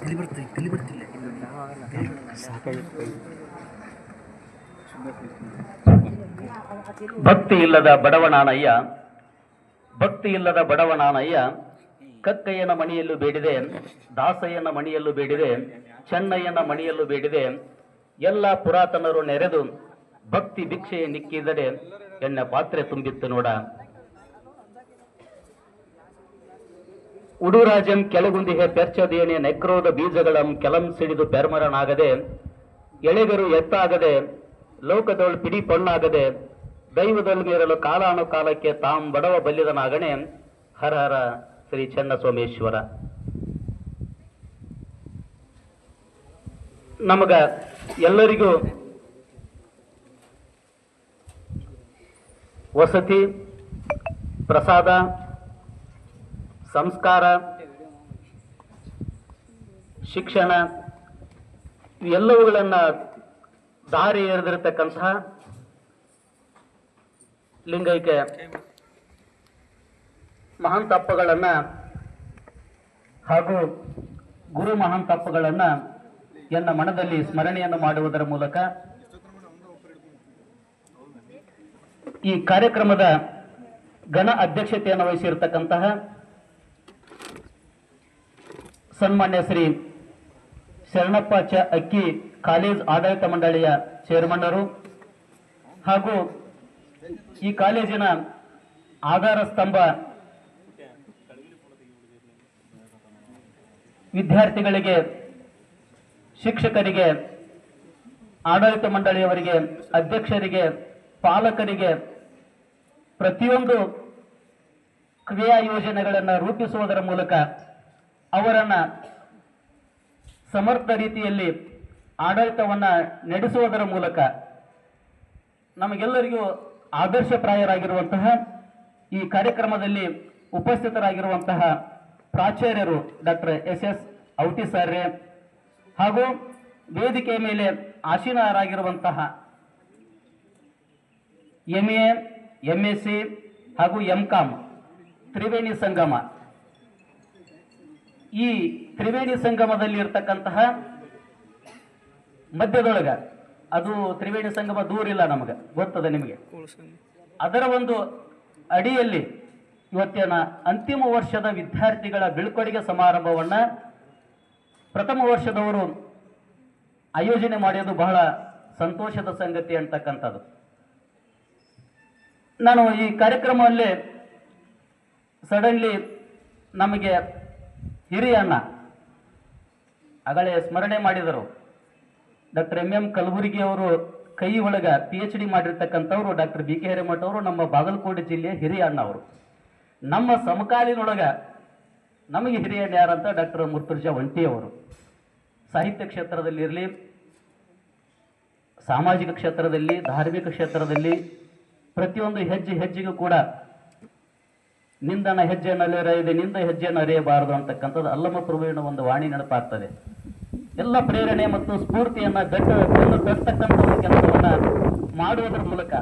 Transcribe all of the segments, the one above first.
ಕಲಿ ಬರ್ತಿಲ್ಲ. ಭಕ್ತಿ ಇಲ್ಲದ ಬಡವನಾನಯ್ಯ, ಭಕ್ತಿ ಇಲ್ಲದ ಬಡವನಾನಯ್ಯ, ಕಕ್ಕಯ್ಯನ ಮಣಿಯಲ್ಲೂ ಬೇಡಿದೆ, ದಾಸಯ್ಯನ ಮಣಿಯಲ್ಲೂ ಬೇಡಿದೆ, ಚೆನ್ನಯ್ಯನ ಮಣಿಯಲ್ಲೂ ಬೇಡಿದೆ, ಎಲ್ಲ ಪುರಾತನರು ನೆರೆದು ಭಕ್ತಿ ಭಿಕ್ಷೆಯ ನಿಕ್ಕಿದರೆ ಎನ್ನ ಪಾತ್ರೆ ತುಂಬಿತ್ತು ನೋಡ. ಉಡುರಾಜಂ ಕೆಳಗುಂದಿಗೆ ಪೆರ್ಚದೇನೆ ನೆಕ್ರೋದ ಬೀಜಗಳಂ ಕೆಲಂ ಸಿಡಿದು ಪೆರ್ಮರನಾಗದೆ, ಎಳೆಗರು ಎತ್ತಾಗದೆ, ಲೋಕದೊಳ್ ಪಿಡಿ ಪೊಣ್ಣಾಗದೆ ದೈವದಲ್ಲಿ ಮೀರಲು ಕಾಲಾನುಕಾಲಕ್ಕೆ ತಾಂ ಬಡವ ಬಲ್ಲಿದನಾಗಣೆ. ಹರ ಹರ ಶ್ರೀ ಚನ್ನಸೋಮೇಶ್ವರ. ನಮಗ ಎಲ್ಲರಿಗೂ ವಸತಿ, ಪ್ರಸಾದ ಸಂಸ್ಕಾರ, ಶಿಕ್ಷಣ, ಇವೆಲ್ಲವುಗಳನ್ನ ದಾರಿ ಎರೆದಿರತಕ್ಕಂತಹ ಲಿಂಗೈಕ್ಯ ಮಹಾಂತಪ್ಪಗಳನ್ನ ಹಾಗೂ ಗುರು ಮಹಾಂತಪ್ಪಗಳನ್ನ ಎನ್ನ ಮನದಲ್ಲಿ ಸ್ಮರಣೆಯನ್ನು ಮಾಡುವುದರ ಮೂಲಕ ಈ ಕಾರ್ಯಕ್ರಮದ ಘನ ಅಧ್ಯಕ್ಷತೆಯನ್ನು ವಹಿಸಿರ್ತಕ್ಕಂತಹ ಸನ್ಮಾನ್ಯ ಶ್ರೀ ಶರಣಪ್ಪ ಚ ಅಕ್ಕಿ ಕಾಲೇಜ್ ಆಡಳಿತ ಮಂಡಳಿಯ ಚೇರ್ಮನ್ನರು ಹಾಗೂ ಈ ಕಾಲೇಜಿನ ಆಧಾರ ಸ್ತಂಭ ವಿದ್ಯಾರ್ಥಿಗಳಿಗೆ, ಶಿಕ್ಷಕರಿಗೆ, ಆಡಳಿತ ಮಂಡಳಿಯವರಿಗೆ, ಅಧ್ಯಕ್ಷರಿಗೆ, ಪಾಲಕರಿಗೆ ಪ್ರತಿಯೊಂದು ಕ್ರಿಯಾ ಯೋಜನೆಗಳನ್ನು ರೂಪಿಸುವುದರ ಮೂಲಕ ಅವರನ್ನ ಸಮರ್ಥ ರೀತಿಯಲ್ಲಿ ಆಡಳಿತವನ್ನ ನಡೆಸುವುದರ ಮೂಲಕ ನಮಗೆಲ್ಲರಿಗೂ ಆದರ್ಶಪ್ರಾಯರಾಗಿರುವಂತಹ ಈ ಕಾರ್ಯಕ್ರಮದಲ್ಲಿ ಉಪಸ್ಥಿತರಾಗಿರುವಂತಹ ಪ್ರಾಚಾರ್ಯರು ಡಾಕ್ಟರ್ ಎಸ್ ಎಸ್ ಔಟಿ ಸರ್ರೆ ಹಾಗೂ ವೇದಿಕೆಯ ಮೇಲೆ ಆಸೀನರಾಗಿರುವಂತಹ M A M S C ಹಾಗೂ ಎಂ ಕಾಮ್ ತ್ರಿವೇಣಿ ಸಂಗಮ. ಈ ತ್ರಿವೇಣಿ ಸಂಗಮದಲ್ಲಿ ಇರ್ತಕ್ಕಂತಹ ಮಧ್ಯದೊಳಗ, ಅದು ತ್ರಿವೇಣಿ ಸಂಗಮ ದೂರ ಇಲ್ಲ ನಮಗೆ, ಗೊತ್ತದೆ ನಿಮಗೆ? ಅದರ ಒಂದು ಅಡಿಯಲ್ಲಿ ಇವತ್ತಿನ ಅಂತಿಮ ವರ್ಷದ ವಿದ್ಯಾರ್ಥಿಗಳ ಬೀಳ್ಕೊಡುಗೆ ಸಮಾರಂಭವನ್ನ ಪ್ರಥಮ ವರ್ಷದವರು ಆಯೋಜನೆ ಮಾಡೋದು ಬಹಳ ಸಂತೋಷದ ಸಂಗತಿ ಅಂತಕ್ಕಂಥದ್ದು. ನಾನು ಈ ಕಾರ್ಯಕ್ರಮದಲ್ಲಿ ಸಡನ್ಲಿ ನಮಗೆ ಹಿರಿಯ ಅಣ್ಣ. ಆಗಲೇ ಸ್ಮರಣೆ ಮಾಡಿದರು. ಡಾಕ್ಟರ್ ಎಂ ಎಂ ಕಲಬುರಗಿ ಅವರು ಕೈ ಒಳಗ ಪಿ ಎಚ್ ಡಿ ಮಾಡಿರ್ತಕ್ಕಂಥವ್ರು ಡಾಕ್ಟರ್ ಬಿ ಕೆ ಹಿರೇಮಠ ಅವರು ನಮ್ಮ ಬಾಗಲಕೋಟೆ ಜಿಲ್ಲೆಯ ಹಿರಿಯ ಅಣ್ಣ ಅವರು. ನಮ್ಮ ಸಮಕಾಲೀನೊಳಗ ನಮಗೆ ಹಿರಿಯ ಯಾರಂತ ಡಾಕ್ಟರ್ ಮುರ್ತುರ್ಜಾ ಒಂಟಿ ಅವರು. ಸಾಹಿತ್ಯ ಕ್ಷೇತ್ರದಲ್ಲಿ ಇರಲಿ, ಸಾಮಾಜಿಕ ಕ್ಷೇತ್ರದಲ್ಲಿ, ಧಾರ್ಮಿಕ ಕ್ಷೇತ್ರದಲ್ಲಿ ಪ್ರತಿಯೊಂದು ಹೆಜ್ಜೆ ಹೆಜ್ಜೆಗೂ ಕೂಡ ನಿಂದನ ಹೆಜ್ಜೆಯನ್ನು ಅಲೆಯದೆ ನಿಂದ ಹೆಜ್ಜೆಯನ್ನು ಅರಿಯಬಾರದು ಅಂತಕ್ಕಂಥದ್ದು ಅಲ್ಲಮ ಪ್ರಭುವಿನ ಒಂದು ವಾಣಿ ನೆನಪಾಗ್ತದೆ. ಎಲ್ಲ ಪ್ರೇರಣೆ ಮತ್ತು ಸ್ಫೂರ್ತಿಯನ್ನ ಬೆಟ್ಟ ಬೆನ್ನು ತಟ್ಟತಕ್ಕಂಥ ಒಂದು ಕೆಲಸವನ್ನ ಮಾಡುವುದರ ಮೂಲಕ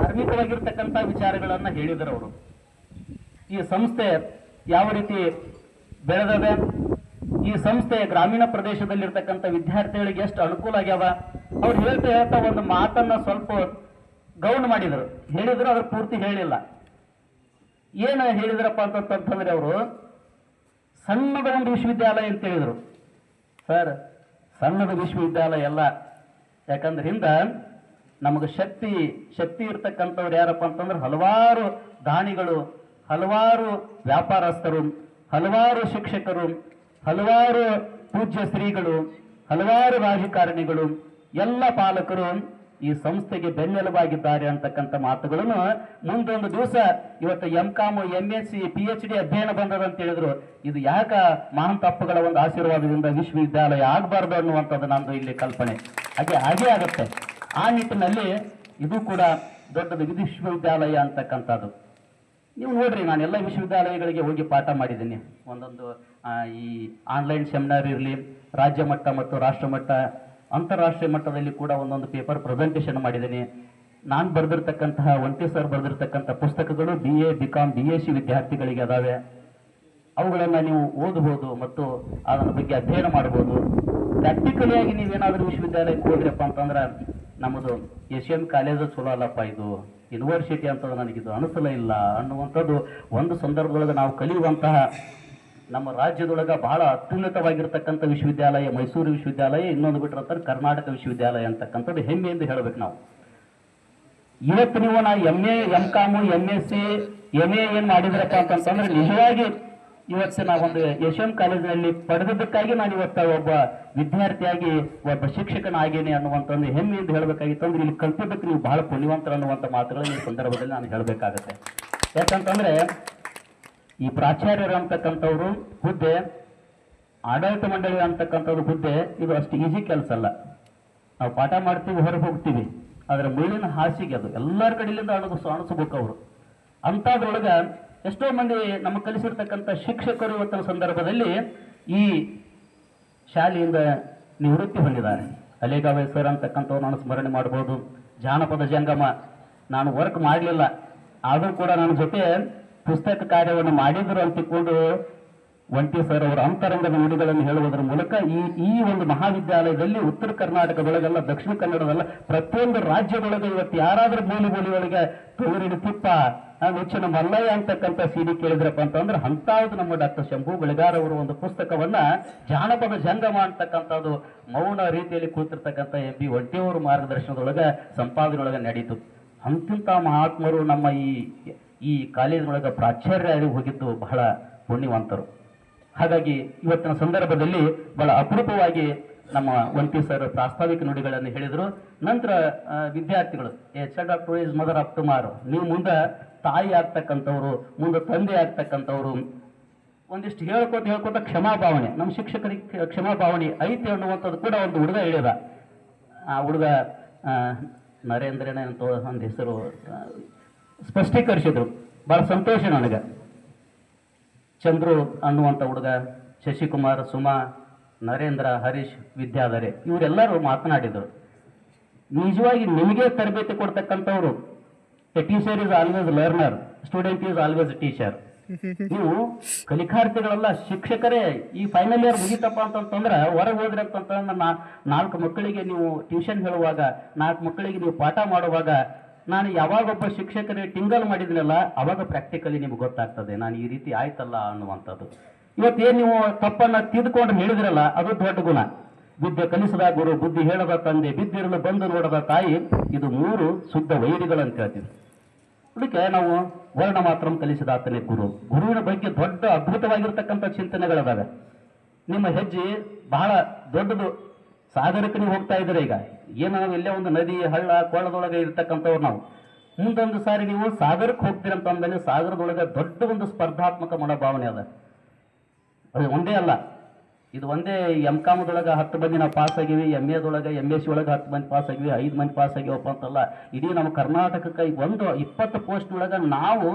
ಧಾರ್ಮಿಕವಾಗಿರ್ತಕ್ಕಂಥ ವಿಚಾರಗಳನ್ನ ಹೇಳಿದರು ಅವರು. ಈ ಸಂಸ್ಥೆ ಯಾವ ರೀತಿ ಬೆಳೆದದೆ? ಈ ಸಂಸ್ಥೆ ಗ್ರಾಮೀಣ ಪ್ರದೇಶದಲ್ಲಿರ್ತಕ್ಕಂಥ ವಿದ್ಯಾರ್ಥಿಗಳಿಗೆ ಎಷ್ಟು ಅನುಕೂಲ ಆಗ್ಯಾವ? ಅವ್ರು ಹೇಳ್ತಾ ಹೇಳ್ತಾ ಒಂದು ಮಾತನ್ನ ಸ್ವಲ್ಪ ಗೌಂಡ್ ಮಾಡಿದರು. ಹೇಳಿದ್ರು ಅದ್ರ ಪೂರ್ತಿ ಹೇಳಿಲ್ಲ. ಏನು ಹೇಳಿದ್ರಪ್ಪ ಅಂತಂತಂದ್ರೆ ಅವರು ಸಣ್ಣದ ಒಂದು ವಿಶ್ವವಿದ್ಯಾಲಯ ಅಂತ ಹೇಳಿದರು. ಸರ್, ಸಣ್ಣದ ವಿಶ್ವವಿದ್ಯಾಲಯ ಅಲ್ಲ. ಯಾಕಂದ್ರೆ ಹಿಂದ ನಮಗೆ ಶಕ್ತಿ ಶಕ್ತಿ ಇರ್ತಕ್ಕಂಥವ್ರು ಯಾರಪ್ಪ ಅಂತಂದ್ರೆ ಹಲವಾರು ದಾನಿಗಳು, ಹಲವಾರು ವ್ಯಾಪಾರಸ್ಥರು, ಹಲವಾರು ಶಿಕ್ಷಕರು, ಹಲವಾರು ಪೂಜ್ಯ ಶ್ರೀಗಳು ಹಲವಾರು ರಾಜಕಾರಣಿಗಳು, ಎಲ್ಲ ಪಾಲಕರು ಈ ಸಂಸ್ಥೆಗೆ ಬೆನ್ನೆಲುಬಾಗಿದ್ದಾರೆ ಅಂತಕ್ಕಂಥ ಮಾತುಗಳನ್ನು ಮುಂದೊಂದು ದಿವಸ ಇವತ್ತು M com M S C P H D ಅಧ್ಯಯನ ಬಂದದಂತ ಹೇಳಿದ್ರು. ಇದು ಯಾಕ ತಪ್ಪುಗಳ ಒಂದು ಆಶೀರ್ವಾದದಿಂದ ವಿಶ್ವವಿದ್ಯಾಲಯ ಆಗಬಾರ್ದು ಅನ್ನುವಂಥದ್ದು ನಂದು ಇಲ್ಲಿ ಕಲ್ಪನೆ. ಹಾಗೆ, ಹಾಗೇ ಆಗುತ್ತೆ. ಆ ನಿಟ್ಟಿನಲ್ಲಿ ಇದು ಕೂಡ ದೊಡ್ಡದು ವಿಶ್ವವಿದ್ಯಾಲಯ ಅಂತಕ್ಕಂಥದ್ದು. ನೀವು ನೋಡ್ರಿ, ನಾನು ಎಲ್ಲ ವಿಶ್ವವಿದ್ಯಾಲಯಗಳಿಗೆ ಹೋಗಿ ಪಾಠ ಮಾಡಿದ್ದೀನಿ. ಒಂದೊಂದು ಈ ಆನ್ಲೈನ್ ಸೆಮಿನಾರ್ ಇರಲಿ, ರಾಜ್ಯ ಮಟ್ಟ ಮತ್ತು ರಾಷ್ಟ್ರ ಮಟ್ಟ ಅಂತಾರಾಷ್ಟ್ರೀಯ ಮಟ್ಟದಲ್ಲಿ ಕೂಡ ಒಂದೊಂದು ಪೇಪರ್ ಪ್ರೆಸೆಂಟೇಷನ್ ಮಾಡಿದ್ದೀನಿ. ನಾನು ಬರೆದಿರ್ತಕ್ಕಂತಹ ಒಂಟಿ ಸರ್ ಬರೆದಿರ್ತಕ್ಕಂಥ ಪುಸ್ತಕಗಳು B A B com B A C ವಿದ್ಯಾರ್ಥಿಗಳಿಗೆ ಅದಾವೆ. ಅವುಗಳನ್ನು ನೀವು ಓದಬಹುದು ಮತ್ತು ಅದರ ಬಗ್ಗೆ ಅಧ್ಯಯನ ಮಾಡಬಹುದು ಪ್ರಾಕ್ಟಿಕಲಿಯಾಗಿ ನೀವೇನಾದರೂ ನೀವೇನಾದ್ರೂ ವಿಶ್ವವಿದ್ಯಾಲಯಕ್ಕೆ ಹೋದ್ರಪ್ಪ ಅಂತಂದ್ರೆ ನಮ್ಮದು ಏಷ್ಯನ್ ಕಾಲೇಜು ಚಲೋ ಅಲ್ಲಪ್ಪ ಇದು. ಯೂನಿವರ್ಸಿಟಿ ಅಂತ ನನಗಿದು ಅನಿಸಲೇ ಇಲ್ಲ ಅನ್ನುವಂಥದ್ದು ಒಂದು ಸಂದರ್ಭದೊಳಗೆ ನಾವು ಕಲಿಯುವಂತಹ ನಮ್ಮ ರಾಜ್ಯದೊಳಗ ಬಹಳ ಅತ್ಯುನ್ನತವಾಗಿರ್ತಕ್ಕಂಥ ವಿಶ್ವವಿದ್ಯಾಲಯ, ಮೈಸೂರು ವಿಶ್ವವಿದ್ಯಾಲಯ, ಇನ್ನೊಂದು ಬಿಟ್ಟಿರ್ತಾರೆ ಕರ್ನಾಟಕ ವಿಶ್ವವಿದ್ಯಾಲಯ ಅಂತಕ್ಕಂಥದ್ದು ಹೆಮ್ಮೆ ಎಂದು ಹೇಳಬೇಕು ನಾವು. ಇವತ್ತು ನೀವು ನಾ M A M com M S C M A ಏನ್ ಮಾಡಿದ್ರಪ್ಪ ಅಂತಂತಂದ್ರೆ ನಿಜವಾಗಿ ಇವತ್ತು ನಾವೊಂದು ಒಂದು ಎಂ ಕಾಲೇಜಿನಲ್ಲಿ ಪಡೆದದ್ದಕ್ಕಾಗಿ ನಾನು ಇವತ್ತ ಒಬ್ಬ ವಿದ್ಯಾರ್ಥಿಯಾಗಿ, ಒಬ್ಬ ಶಿಕ್ಷಕನಾಗೇನೆ ಅನ್ನುವಂಥದ್ದು ಹೆಮ್ಮೆ ಎಂದು ಹೇಳಬೇಕಾಗಿತ್ತು ಅಂದ್ರೆ ಇಲ್ಲಿ ಕಲ್ತಿದ್ದಕ್ಕೆ ನೀವು ಬಹಳ ಪುಣ್ಯವಂತರ ಅನ್ನುವಂಥ ಮಾತುಗಳನ್ನು ಈ ಸಂದರ್ಭದಲ್ಲಿ ನಾನು ಹೇಳಬೇಕಾಗತ್ತೆ. ಯಾಕಂತಂದ್ರೆ ಈ ಪ್ರಾಚಾರ್ಯರು ಅಂತಕ್ಕಂಥವ್ರು ಹುದ್ದೆ, ಆಡಳಿತ ಮಂಡಳಿ ಅಂತಕ್ಕಂಥವ್ರು ಹುದ್ದೆ, ಇದು ಅಷ್ಟು ಈಸಿ ಕೆಲಸ ಅಲ್ಲ. ನಾವು ಪಾಠ ಮಾಡ್ತೀವಿ, ಹೊರಗೆ ಹೋಗ್ತೀವಿ. ಆದರೆ ಮುಳ್ಳಿನ ಹಾಸಿಗೆ ಅದು. ಎಲ್ಲರ ಕಡೆಯಿಂದ ಅಣಗಿಸ್ ಅಣಿಸ್ಬೇಕು ಅವರು. ಅಂಥದ್ರೊಳಗೆ ಎಷ್ಟೋ ಮಂದಿ ನಮಗೆ ಕಲಿಸಿರ್ತಕ್ಕಂಥ ಶಿಕ್ಷಕರು ಇವತ್ತಿನ ಸಂದರ್ಭದಲ್ಲಿ ಈ ಶಾಲೆಯಿಂದ ನಿವೃತ್ತಿ ಹೊಂದಿದ್ದಾರೆ. ಅಲೆಗಾವೆ ಸರ್ ಅಂತಕ್ಕಂಥವ್ರು ನಾನು ಸ್ಮರಣೆ ಮಾಡ್ಬೋದು. ಜಾನಪದ ಜಂಗಮ. ನಾನು ವರ್ಕ್ ಮಾಡಲಿಲ್ಲ. ಆದರೂ ಕೂಡ ನನ್ನ ಜೊತೆ ಪುಸ್ತಕ ಕಾರ್ಯವನ್ನು ಮಾಡಿದ್ರು ಅಂತಿಕೊಂಡು ಒಂಟಿ ಸರ್ ಅವರ ಅಂತರಂಗದ ನುಡಿಗಳನ್ನು ಹೇಳುವುದರ ಮೂಲಕ ಈ ಈ ಒಂದು ಮಹಾವಿದ್ಯಾಲಯದಲ್ಲಿ ಉತ್ತರ ಕರ್ನಾಟಕದೊಳಗೆಲ್ಲ ದಕ್ಷಿಣ ಕನ್ನಡದಲ್ಲ, ಪ್ರತಿಯೊಂದು ರಾಜ್ಯದೊಳಗೆ ಇವತ್ತು ಯಾರಾದ್ರೂ ಬೋಲಿ ಮೂಲಿ ಒಳಗೆ ತೊಗರಿನ ತಿಪ್ಪ, ಆ ನುಚ್ಚಿನ ಮಲ್ಲಯ್ಯ ಅಂತಕ್ಕಂಥ ಸಿಡಿ ಕೇಳಿದ್ರಪ್ಪ ಅಂತಂದ್ರೆ ಅಂತಾವ್ದು ನಮ್ಮ ಡಾಕ್ಟರ್ ಶಂಭು ಬೆಳಗಾರ್ ಅವರು ಒಂದು ಪುಸ್ತಕವನ್ನ ಜಾನಪದ ಜಂಗಮ ಅಂತಕ್ಕಂಥದ್ದು ಮೌನ ರೀತಿಯಲ್ಲಿ ಕೂತಿರ್ತಕ್ಕಂಥ ಎಂ ಬಿ ಒಂಟಿಯವರ ಮಾರ್ಗದರ್ಶನದೊಳಗೆ ಸಂಪಾದನೆಯೊಳಗೆ ನಡೀತು. ಅಂತಿಂತ ಮಹಾತ್ಮರು ನಮ್ಮ ಈ ಈ ಕಾಲೇಜಿನೊಳಗೆ ಪ್ರಾಚಾರ್ಯರಾಗಿ ಹೋಗಿದ್ದು ಬಹಳ ಪುಣ್ಯವಂತರು. ಹಾಗಾಗಿ ಇವತ್ತಿನ ಸಂದರ್ಭದಲ್ಲಿ ಬಹಳ ಅಪರೂಪವಾಗಿ ನಮ್ಮ ವಂತಿ ಸರ್ ಪ್ರಾಸ್ತಾವಿಕ ನುಡಿಗಳನ್ನು ಹೇಳಿದರು. ನಂತರ ವಿದ್ಯಾರ್ಥಿಗಳು, a of to is mother of tomorrow, ನೀವು ಮುಂದೆ ತಾಯಿ ಆಗ್ತಕ್ಕಂಥವ್ರು, ಮುಂದೆ ತಂದೆ ಆಗ್ತಕ್ಕಂಥವ್ರು, ಒಂದಿಷ್ಟು ಹೇಳ್ಕೊತ ಹೇಳ್ಕೊತ ಕ್ಷಮಾಭಾವನೆ, ನಮ್ಮ ಶಿಕ್ಷಕರಿಗೆ ಕ್ಷಮಾ ಕ್ಷಮಾಭಾವನೆ ಐತಿ ಅನ್ನುವಂಥದ್ದು ಕೂಡ ಒಂದು ಹುಡುಗ ಹೇಳಿದ. ಆ ಹುಡುಗ ನರೇಂದ್ರನೇ ಅಂತ ಒಂದು ಹೆಸರು ಸ್ಪಷ್ಟೀಕರಿಸಿದ್ರು. ಬಹಳ ಸಂತೋಷ ನನಗೆ. ಚಂದ್ರು ಅನ್ನುವಂಥ ಹುಡುಗ, ಶಶಿಕುಮಾರ್, ಸುಮಾ, ನರೇಂದ್ರ, ಹರೀಶ್, ವಿದ್ಯಾಧರೆ, ಇವರೆಲ್ಲರೂ ಮಾತನಾಡಿದರು. ನಿಜವಾಗಿ ನಿಮಗೆ ತರಬೇತಿ ಕೊಡ್ತಕ್ಕಂಥವ್ರು, a teacher is always learner, student is always teacher. ನೀವು ಕಲಿಕಾರ್ಥಿಗಳೆಲ್ಲ ಶಿಕ್ಷಕರೇ, ಈ ಫೈನಲ್ ಇಯರ್ ಮುಗಿತಪ್ಪ ಅಂತಂತಂದ್ರೆ ಹೊರಗೆ ಹೋದ್ರೆ ಅಂತಂತಂದ್ರೆ ನಾಲ್ಕು ಮಕ್ಕಳಿಗೆ ನೀವು ಟ್ಯೂಷನ್ ಹೇಳುವಾಗ, ನಾಲ್ಕು ಮಕ್ಕಳಿಗೆ ನೀವು ಪಾಠ ಮಾಡುವಾಗ ನಾನು ಯಾವಾಗ ಒಬ್ಬ ಶಿಕ್ಷಕರೇ ಟಿಂಗಲ್ ಮಾಡಿದ್ನಲ್ಲ, ಅವಾಗ ಪ್ರಾಕ್ಟಿಕಲಿ ನಿಮ್ಗೆ ಗೊತ್ತಾಗ್ತದೆ, ನಾನು ಈ ರೀತಿ ಆಯ್ತಲ್ಲ ಅನ್ನುವಂಥದ್ದು. ಇವತ್ತೇನು ನೀವು ತಪ್ಪನ್ನು ತಿದ್ಕೊಂಡು ಹೇಳಿದ್ರಲ್ಲ, ಅದು ದೊಡ್ಡ ಗುಣ. ವಿದ್ಯೆ ಕಲಿಸದ ಗುರು, ಬುದ್ಧಿ ಹೇಳದ ತಂದೆ, ಬಿದ್ದಿರಲು ಬಂದು ನೋಡದ ತಾಯಿ, ಇದು ಮೂರು ಶುದ್ಧ ವೈರಿಗಳಂತ ಹೇಳ್ತೀವಿ ಅದಕ್ಕೆ ನಾವು ವರ್ಣ ಮಾತ್ರ ಕಲಿಸಿದಾತನೇ ಗುರು. ಗುರುವಿನ ಬಗ್ಗೆ ದೊಡ್ಡ ಅದ್ಭುತವಾಗಿರ್ತಕ್ಕಂಥ ಚಿಂತನೆಗಳಿದಾವೆ. ನಿಮ್ಮ ಹೆಜ್ಜೆ ಬಹಳ ದೊಡ್ಡದು. ಸಾಗರಕ್ಕೆ ನೀವು ಹೋಗ್ತಾ ಇದ್ದೀರ ಈಗ? ಏನು ನಾವು ಇಲ್ಲೇ ಒಂದು ನದಿ, ಹಳ್ಳ ಕೊಳ್ಳದೊಳಗೆ ಇರ್ತಕ್ಕಂಥವ್ರು ನಾವು. ಮುಂದೊಂದು ಸಾರಿ ನೀವು ಸಾಗರಕ್ಕೆ ಹೋಗ್ತೀರಂತ ಅಂದಮೇಲೆ ಸಾಗರದೊಳಗೆ ದೊಡ್ಡ ಒಂದು ಸ್ಪರ್ಧಾತ್ಮಕ ಮನೋಭಾವನೆ ಅದ. ಅದು ಒಂದೇ ಅಲ್ಲ, ಇದು ಒಂದೇ ಎಂ ಕಾಮದೊಳಗೆ ಹತ್ತು ಮಂದಿ ನಾವು ಪಾಸ್ ಆಗಿವಿ ಎಂ ಎದೊಳಗೆ ಎಂ ಎಸ್ ಸಿ ಒಳಗೆ ಹತ್ತು ಮಂದಿ ಪಾಸ್ ಆಗಿವಿ, ಐದು ಮಂದಿ ಪಾಸ್ ಆಗಿವಪ್ಪ ಅಂತಲ್ಲ. ಇಡೀ ನಮ್ಮ ಕರ್ನಾಟಕಕ್ಕೆ ಒಂದು ಇಪ್ಪತ್ತು ಪೋಸ್ಟ್ ಒಳಗೆ ನಾವು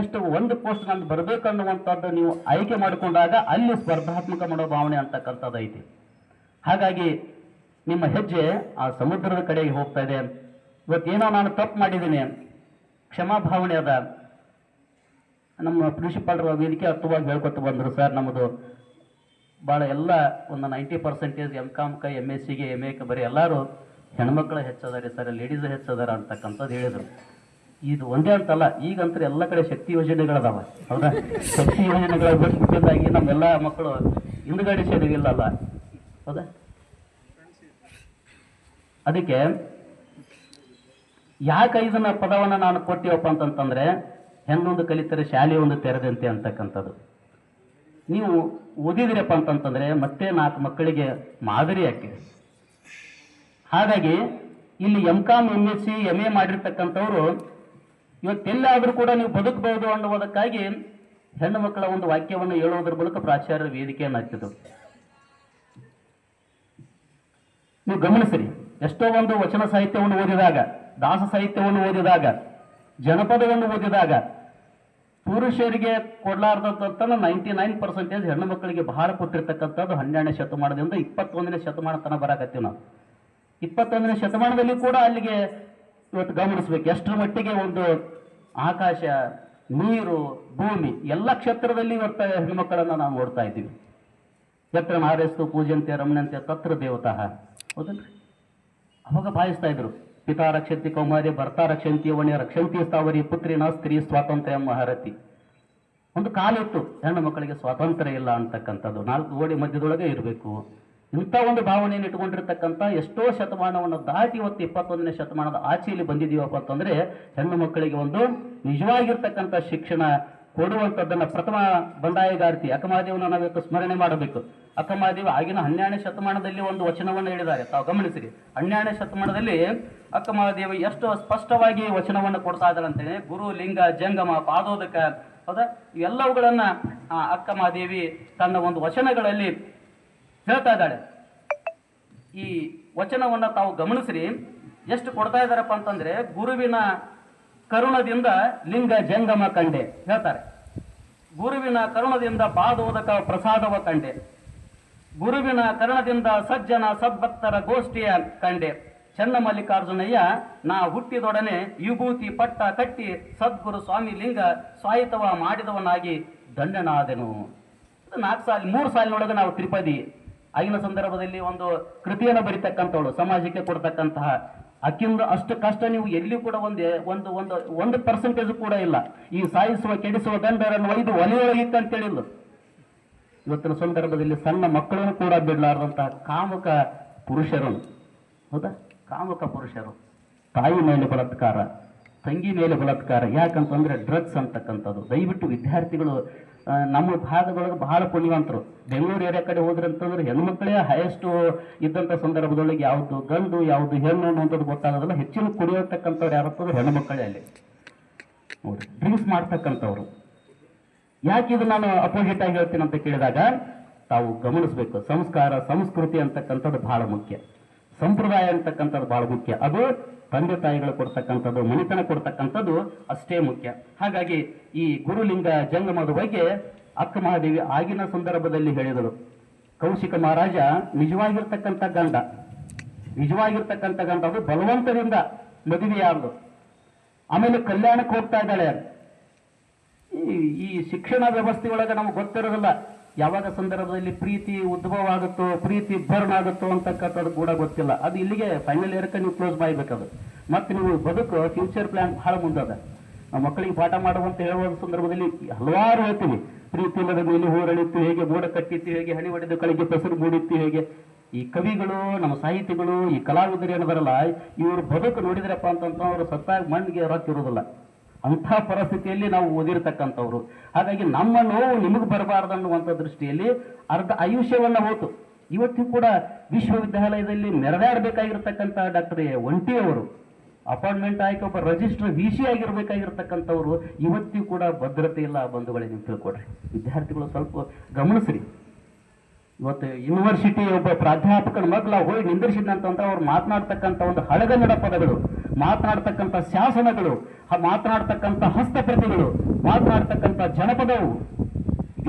ಎಷ್ಟು ಒಂದು ಪೋಸ್ಟ್ ನಮ್ಗೆ ಬರಬೇಕು ಅನ್ನುವಂಥದ್ದು ನೀವು ಆಯ್ಕೆ ಮಾಡಿಕೊಂಡಾಗ ಅಲ್ಲಿ ಸ್ಪರ್ಧಾತ್ಮಕ ಮನೋಭಾವನೆ ಅಂತಕ್ಕಂಥದ್ದು ಐತಿ. ಹಾಗಾಗಿ ನಿಮ್ಮ ಹೆಜ್ಜೆ ಆ ಸಮುದ್ರದ ಕಡೆಗೆ ಹೋಗ್ತಾ ಇದೆ. ಇವತ್ತೇನೋ ನಾನು ತಪ್ಪು ಮಾಡಿದ್ದೀನಿ. ಕ್ಷಮಾಭಾವನೆ ಅದ. ನಮ್ಮ ಪ್ರಿನ್ಸಿಪಾಲ್ರ ವೇದಿಕೆ ಹತ್ತುವಾಗಿ ಹೇಳ್ಕೊತ ಬಂದರು ಸರ್ ನಮ್ಮದು. ಭಾಳ ಎಲ್ಲ ಒಂದು ನೈಂಟಿ ಪರ್ಸೆಂಟೇಜ್ ಎಂ ಕಾಮ್ಕ ಎಂ ಎಸ್ ಸಿಗೆ ಎಂ ಎಕ್ಕೆ ಬರೀ ಎಲ್ಲರೂ ಹೆಣ್ಮಕ್ಳು ಹೆಚ್ಚದಾರೆ ಸರ್, ಲೇಡೀಸ್ ಹೆಚ್ಚದಾರ ಅಂತಕ್ಕಂಥದ್ದು ಹೇಳಿದರು. ಇದು ಒಂದೇ ಅಂತಲ್ಲ ಈಗಂತೂ ಎಲ್ಲ ಕಡೆ ಶಕ್ತಿ ಯೋಜನೆಗಳದಾವ. ಹೌದಾ? ಶಕ್ತಿ ಯೋಜನೆಗಳ ಬಿಟ್ಟಿದ್ದಾಗಿ ನಮ್ಮೆಲ್ಲ ಮಕ್ಕಳು ಹಿಂದುಗಡೆ ಸೇರಿಲ್ಲಲ್ಲ ಹೌದಾ? ಅದಕ್ಕೆ ಯಾಕೆ ಇದನ್ನ ಪದವನ್ನು ನಾನು ಕೊಟ್ಟಿವಪ್ಪ ಅಂತಂತಂದ್ರೆ ಹೆಣ್ಣೊಂದು ಕಲಿತರೆ ಶಾಲೆ ಒಂದು ತೆರೆದಂತೆ ಅಂತಕ್ಕಂಥದ್ದು. ನೀವು ಓದಿದಿರಪ್ಪ ಅಂತಂತಂದ್ರೆ ಮತ್ತೆ ನಾಲ್ಕು ಮಕ್ಕಳಿಗೆ ಮಾದರಿ ಆಗಿದೆ ಹಾಗಾಗಿ ಇಲ್ಲಿ M com M S C M A ಮಾಡಿರ್ತಕ್ಕಂಥವ್ರು ಇವತ್ತೆಲ್ಲಾದರೂ ಕೂಡ ನೀವು ಬದುಕಬಹುದು ಅನ್ನುವುದಕ್ಕಾಗಿ ಹೆಣ್ಣು ಮಕ್ಕಳ ಒಂದು ವಾಕ್ಯವನ್ನು ಹೇಳುವುದರ ಮೂಲಕ ಪ್ರಾಚಾರ್ಯರ ವೇದಿಕೆಯನ್ನು ಹಾಕಿದ್ರು ನೀವು ಗಮನಿಸಿರಿ. ಎಷ್ಟೋ ಒಂದು ವಚನ ಸಾಹಿತ್ಯವನ್ನು ಓದಿದಾಗ, ದಾಸ ಸಾಹಿತ್ಯವನ್ನು ಓದಿದಾಗ, ಜನಪದವನ್ನು ಓದಿದಾಗ, ಪುರುಷರಿಗೆ ಕೊಡಲಾರ್ದಂತ ನೈಂಟಿ ನೈನ್ ಪರ್ಸೆಂಟೇಜ್ ಹೆಣ್ಣು ಮಕ್ಕಳಿಗೆ ಬಹಳ ಕೊಟ್ಟಿರ್ತಕ್ಕಂಥದ್ದು ಹನ್ನೆರಡನೇ ಶತಮಾನದಿಂದ ಇಪ್ಪತ್ತೊಂದನೇ ಶತಮಾನ ತನಕ ಬರಾಕತ್ತೀವಿ ನಾವು. ಇಪ್ಪತ್ತೊಂದನೇ ಶತಮಾನದಲ್ಲಿ ಕೂಡ ಅಲ್ಲಿಗೆ ಇವತ್ತು ಗಮನಿಸ್ಬೇಕು. ಎಷ್ಟರ ಮಟ್ಟಿಗೆ ಒಂದು ಆಕಾಶ, ನೀರು, ಭೂಮಿ ಎಲ್ಲ ಕ್ಷೇತ್ರದಲ್ಲಿ ಇವತ್ತು ಹೆಣ್ಣು ಮಕ್ಕಳನ್ನು ನಾವು ನೋಡ್ತಾ ಇದ್ದೀವಿ. ಯತ್ರ ನಾರೇಸ್ತು, ಪೂಜಂತೆ, ರಮಣಂತೆ, ತತ್ರ ದೇವತಃ. ಹೌದಲ್ರಿ ಅವಾಗ ಭಾವಿಸ್ತಾ ಇದ್ರು. ಪಿತಾ ರಕ್ಷಂತಿ ಕೌಮಾರಿ, ಭರ್ತಾ ರಕ್ಷಂತಿ ಅವನೇ ರಕ್ಷಂತಿ ಸ್ಥಾವರಿ, ಪುತ್ರಿನ ಸ್ತ್ರೀ ಸ್ವಾತಂತ್ರ್ಯ ಮಹಾರತಿ ಒಂದು ಕಾಲ ಇತ್ತು, ಹೆಣ್ಣು ಮಕ್ಕಳಿಗೆ ಸ್ವಾತಂತ್ರ್ಯ ಇಲ್ಲ ಅಂತಕ್ಕಂಥದ್ದು. ನಾಲ್ಕು ಗೋಡೆ ಮಧ್ಯದೊಳಗೆ ಇರಬೇಕು. ಇಂಥ ಒಂದು ಭಾವನೆಯನ್ನು ಇಟ್ಕೊಂಡಿರ್ತಕ್ಕಂಥ ಎಷ್ಟೋ ಶತಮಾನವನ್ನು ದಾಟಿ ಇವತ್ತು ಇಪ್ಪತ್ತೊಂದನೇ ಶತಮಾನದ ಆಚೆಯಲ್ಲಿ ಬಂದಿದ್ದೀವಪ್ಪ ಅಂತಂದ್ರೆ ಹೆಣ್ಣು ಮಕ್ಕಳಿಗೆ ಒಂದು ನಿಜವಾಗಿರ್ತಕ್ಕಂಥ ಶಿಕ್ಷಣ ಕೊಡುವಂಥದ್ದನ್ನ ಪ್ರಥಮ ಬಂಡಾಯಗಾರ್ತಿ ಅಕ್ಕಮಹಾದೇವನ ನಾವು ಸ್ಮರಣೆ ಮಾಡಬೇಕು? ಅಕ್ಕಮಹಾದೇವಿ ಆಗಿನ ಹನ್ನೆರಡನೇ ಶತಮಾನದಲ್ಲಿ ಒಂದು ವಚನವನ್ನು ಹೇಳಿದ್ದಾರೆ. ತಾವು ಗಮನಿಸಿರಿ. ಹನ್ನೆರಡನೇ ಶತಮಾನದಲ್ಲಿ ಅಕ್ಕಮಹಾದೇವಿ ಎಷ್ಟು ಸ್ಪಷ್ಟವಾಗಿ ವಚನವನ್ನು ಕೊಡ್ತಾ ಇದ್ದಾರೆ ಅಂತೇಳಿ, ಗುರು, ಲಿಂಗ, ಜಂಗಮ, ಪಾದೋದಕ, ಹೌದಾ? ಇವೆಲ್ಲವುಗಳನ್ನು, ಆ ಅಕ್ಕಮಹಾದೇವಿ ತನ್ನ ಒಂದು ವಚನಗಳಲ್ಲಿ ಹೇಳ್ತಾ ಇದ್ದಾಳೆ. ಈ ವಚನವನ್ನು ತಾವು ಗಮನಿಸ್ರಿ. ಎಷ್ಟು ಕೊಡ್ತಾ ಇದ್ದಾರಪ್ಪ ಅಂತಂದ್ರೆ, ಗುರುವಿನ ಕರುಣದಿಂದ ಲಿಂಗ ಜಂಗಮ ಕಂಡೆ ಹೇಳ್ತಾರೆ. ಗುರುವಿನ ಕರುಣದಿಂದ ಬಾದೋದಕ ಪ್ರಸಾದವ ಕಂಡೆ. ಗುರುವಿನ ಕರುಣದಿಂದ ಸಜ್ಜನ ಸದ್ಭಕ್ತರ ಗೋಷ್ಠಿಯ ಕಂಡೆ. ಚನ್ನಮಲ್ಲಿಕಾರ್ಜುನಯ್ಯ, ನಾ ಹುಟ್ಟಿದೊಡನೆ ವಿಭೂತಿ ಪಟ್ಟ ಕಟ್ಟಿ ಸದ್ಗುರು ಸ್ವಾಮಿ ಲಿಂಗ ಸ್ವಾಯಿತವ ಮಾಡಿದವನಾಗಿ ದಂಡನಾದೆನು. ನಾಲ್ಕು ಸಾಲ, ಮೂರು ಸಾಲಿನೊಳಗೆ ನಾವು ತ್ರಿಪದಿ. ಆಗಿನ ಸಂದರ್ಭದಲ್ಲಿ ಒಂದು ಕೃತಿಯನ್ನು ಬರಿತಕ್ಕಂಥವಳು, ಸಮಾಜಕ್ಕೆ ಕೊಡ್ತಕ್ಕಂತಹ ಅಕ್ಕಿಂದ ಅಷ್ಟು ಕಷ್ಟ ನೀವು ಎಲ್ಲಿ ಕೂಡ ಒಂದು ಒಂದು ಒಂದು ಒಂದು ಪರ್ಸೆಂಟೇಜ್ ಕೂಡ ಇಲ್ಲ. ಈ ಸಾಯಿಸುವ, ಕೆಡಿಸುವ ಗಂಡರನ್ನು ಒಯ್ದು ಅಂತ ಅಂತೇಳಿಲ್ಲ. ಇವತ್ತಿನ ಸಂದರ್ಭದಲ್ಲಿ ಸಣ್ಣ ಮಕ್ಕಳನ್ನು ಕೂಡ ಬಿಡಲಾರದಂತಹ ಕಾಮಕ ಪುರುಷರು. ಹೌದಾ? ಕಾಮಕ ಪುರುಷರು. ತಾಯಿ ಮೇಲೆ ಬಲಾತ್ಕಾರ. ತಂಗಿ ಮೇಲೆ ಬಲಾತ್ಕಾರ. ಯಾಕಂತಂದ್ರೆ ಡ್ರಗ್ಸ್ ಅಂತಕ್ಕಂಥದ್ದು. ದಯವಿಟ್ಟು ವಿದ್ಯಾರ್ಥಿಗಳು ನಮ್ಮ ಭಾಗದೊಳಗೆ ಬಹಳ ಪುಣ್ಯವಂತರು. ಬೆಂಗಳೂರು ಏರಿಯಾ ಕಡೆ ಹೋದ್ರೆ ಅಂತಂದ್ರೆ ಹೆಣ್ಮಕ್ಳೇ ಹೈಯೆಸ್ಟ್ ಇದ್ದಂಥ ಸಂದರ್ಭದೊಳಗೆ ಯಾವುದು ಗಂಡು, ಯಾವುದು ಹೆಣ್ಣು ಅನ್ನುವಂಥದ್ದು ಗೊತ್ತಾಗೋದಿಲ್ಲ. ಹೆಚ್ಚಿನ ಕುಡಿಯತಕ್ಕಂಥವ್ರು ಯಾರತ್ತಂದ್ರೆ ಹೆಣ್ಣು ಮಕ್ಕಳೇ ಅಲ್ಲಿ. ನೋಡಿ ಡ್ರಿಂಕ್ಸ್ ಮಾಡ್ತಕ್ಕಂಥವ್ರು. ಯಾಕೆ ಇದು ನಾನು ಅಪೋಸಿಟ್ ಆಗಿ ಹೇಳ್ತೀನಿ ಅಂತ ಕೇಳಿದಾಗ, ತಾವು ಗಮನಿಸಬೇಕು. ಸಂಸ್ಕಾರ, ಸಂಸ್ಕೃತಿ ಅಂತಕ್ಕಂಥದ್ದು ಬಹಳ ಮುಖ್ಯ. ಸಂಪ್ರದಾಯ ಅಂತಕ್ಕಂಥದ್ದು ಬಹಳ ಮುಖ್ಯ. ಅದು ತಂದೆ ತಾಯಿಗಳು ಕೊಡ್ತಕ್ಕಂಥದ್ದು, ಮನೆತನ ಕೊಡ್ತಕ್ಕಂಥದ್ದು ಅಷ್ಟೇ ಮುಖ್ಯ. ಹಾಗಾಗಿ ಈ ಗುರುಲಿಂಗ ಜಂಗಮದ ಬಗ್ಗೆ ಅಕ್ಕ ಮಹಾದೇವಿ ಆಗಿನ ಸಂದರ್ಭದಲ್ಲಿ ಹೇಳಿದರು. ಕೌಶಿಕ ಮಹಾರಾಜ ನಿಜವಾಗಿರ್ತಕ್ಕಂಥ ಗಂಡ. ನಿಜವಾಗಿರ್ತಕ್ಕಂಥ ಗಂಡ ಅದು ಬಲವಂತದಿಂದ ಮದುವೆಯಾರದು ಆಮೇಲೆ ಕಲ್ಯಾಣಕ್ಕೆ ಹೋಗ್ತಾ ಇದ್ದಾಳೆ. ಈ ಈ ಶಿಕ್ಷಣ ವ್ಯವಸ್ಥೆ ಒಳಗೆ ನಮ್ಗೆ ಗೊತ್ತಿರೋದಿಲ್ಲ. ಯಾವಾಗ ಸಂದರ್ಭದಲ್ಲಿ ಪ್ರೀತಿ ಉದ್ಭವ ಆಗುತ್ತೋ, ಪ್ರೀತಿ ಬರ್ನ್ ಆಗುತ್ತೋ ಅಂತಕ್ಕಂಥದ್ದು ಕೂಡ ಗೊತ್ತಿಲ್ಲ. ಅದು ಇಲ್ಲಿಗೆ ಫೈನಲ್ ಇಯರ್ಕ ನೀವು ಕ್ಲೋಸ್ ಮಾಡಬೇಕದು ಮತ್ತೆ ನೀವು ಬದುಕು ಫ್ಯೂಚರ್ ಪ್ಲಾನ್ ಬಹಳ ಮುಂದದ. ನಾವು ಮಕ್ಕಳಿಗೆ ಪಾಠ ಮಾಡುವಂತ ಹೇಳುವ ಸಂದರ್ಭದಲ್ಲಿ ಹಲವಾರು ಹೇಳ್ತೀವಿ. ಪ್ರೀತಿ ಇಲ್ಲದ ಮೇಲೆ ಹೋರಳಿತ್ತು ಹೇಗೆ, ಮೋಡ ಕಟ್ಟಿತ್ತು ಹೇಗೆ ಹಣಿ ಹೊಡೆದು ಕಳಿಗೆ ಪೆಸರು ಮೂಡಿತ್ತು ಹೇಗೆ. ಈ ಕವಿಗಳು, ನಮ್ಮ ಸಾಹಿತಿಗಳು, ಈ ಕಲಾವಿದರು ಏನು ಬರಲ್ಲ ಇವರು ಬದುಕು ನೋಡಿದ್ರಪ್ಪ ಅಂತಂದ್ರೆ ಅವರು ಸತ್ತಾಗಿ ಮಣ್ಣಿಗೆ ರೊಕ್ಕ ಅಂಥ ಪರಿಸ್ಥಿತಿಯಲ್ಲಿ ನಾವು ಓದಿರ್ತಕ್ಕಂಥವ್ರು. ಹಾಗಾಗಿ ನಮ್ಮ ನೋವು ನಿಮಗೆ ಬರಬಾರ್ದು ಅನ್ನುವಂಥ ದೃಷ್ಟಿಯಲ್ಲಿ ಅರ್ಧ ಆಯುಷ್ಯವನ್ನು ಹೋತು. ಇವತ್ತು ಕೂಡ ವಿಶ್ವವಿದ್ಯಾಲಯದಲ್ಲಿ ನೆರವೇರಬೇಕಾಗಿರ್ತಕ್ಕಂಥ ಡಾಕ್ಟರ್ ಒಂಟಿ ಅವರು, ಅಪಾಯಿಂಟ್ಮೆಂಟ್ ಆಯ್ಕೆ ಒಬ್ಬ ರಿಜಿಸ್ಟರ್ ವಿ ಸಿ ಆಗಿರ್ಬೇಕಾಗಿರ್ತಕ್ಕಂಥವ್ರು, ಇವತ್ತಿಗೂ ಕೂಡ ಭದ್ರತೆ ಇಲ್ಲ ಬಂಧುಗಳೇ ನೀವು ತಿಳ್ಕೊಡ್ರಿ ವಿದ್ಯಾರ್ಥಿಗಳು ಸ್ವಲ್ಪ ಗಮನಿಸ್ರಿ. ಇವತ್ತು ಯೂನಿವರ್ಸಿಟಿ ಒಬ್ಬ ಪ್ರಾಧ್ಯಾಪಕನ ಮಗ್ಲ ಹೋಗಿ ನಿಂದಿರಿಸಿದಂತಂದ್ರೆ ಅವ್ರು ಮಾತನಾಡ್ತಕ್ಕಂಥ ಒಂದು ಹಳಗನ್ನಡ ಪದಗಳು. ಮಾತನಾಡ್ತಕ್ಕಂಥ ಶಾಸನಗಳು ಮಾತನಾಡ್ತಕ್ಕಂಥ ಹಸ್ತಪ್ರತಿಗಳು, ಮಾತನಾಡ್ತಕ್ಕಂಥ ಜನಪದವು,